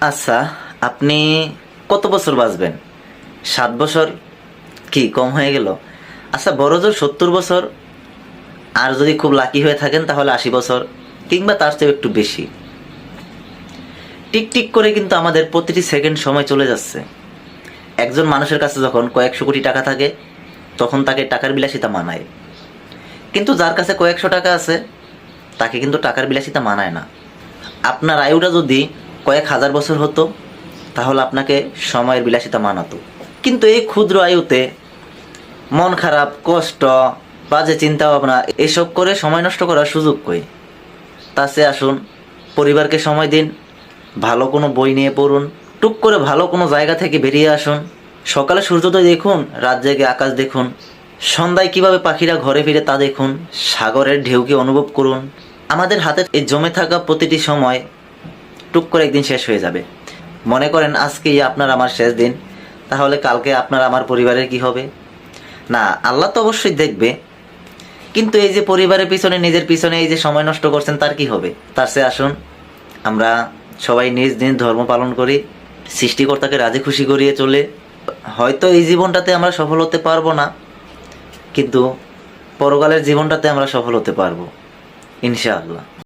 আচ্ছা আপনি কত বছর বাঁচবেন? সাত বছর? কি, কম হয়ে গেল? আচ্ছা বড় জোর সত্তর বছর? আর যদি খুব লাকি হয়ে থাকেন, তাহলে আশি বছর, কিংবা তার চেয়ে একটু বেশি। টিক টিক করে কিন্তু আমাদের প্রতিটি সেকেন্ড সময় চলে যাচ্ছে। একজন মানুষের কাছে যখন কয়েকশো কোটি টাকা থাকে, তখন তাকে টাকার বিলাসিতা মানায়। কিন্তু যার কাছে কয়েকশো টাকা আছে, তাকে কিন্তু টাকার বিলাসিতা মানায় না। আপনার আয়ুটা যদি কয়েক হাজার বছর হতো, তাহলে আপনাকে সময়ের বিলাসিতা মানাতো। কিন্তু এই ক্ষুদ্র আয়ুতে মন খারাপ, কষ্ট, বাজে চিন্তা ভাবনা এসব করে সময় নষ্ট করার সুযোগ কই? তাছে আসুন, পরিবারকে সময় দিন, ভালো কোনো বই নিয়ে পড়ুন, টুক করে ভালো কোনো জায়গা থেকে বেরিয়ে আসুন, সকালে সূর্যোদয় দেখুন, রাত জেগে আকাশ দেখুন, সন্ধ্যায় কীভাবে পাখিরা ঘরে ফিরে তা দেখুন, সাগরের ঢেউকে অনুভব করুন। আমাদের হাতে এই জমে থাকা প্রতিটি সময় টুক করে একদিন শেষ হয়ে যাবে। মনে করেন আজকেই আপনার আমার শেষ দিন, তাহলে কালকে আপনার আমার পরিবারের কি হবে? না, আল্লাহ তো অবশ্যই দেখবে। কিন্তু এই যে পরিবারের পিছনে, নিজের পিছনে এই যে সময় নষ্ট করছেন, তার কি হবে? তার সে আসুন, আমরা সবাই নিজ নিজ ধর্ম পালন করি, সৃষ্টিকর্তাকে রাজি খুশি করিয়ে চলে। হয়তো এই জীবনটাতে আমরা সফল হতে পারব না, কিন্তু পরকালের জীবনটাতে আমরা সফল হতে পারব, ইনশাআল্লাহ।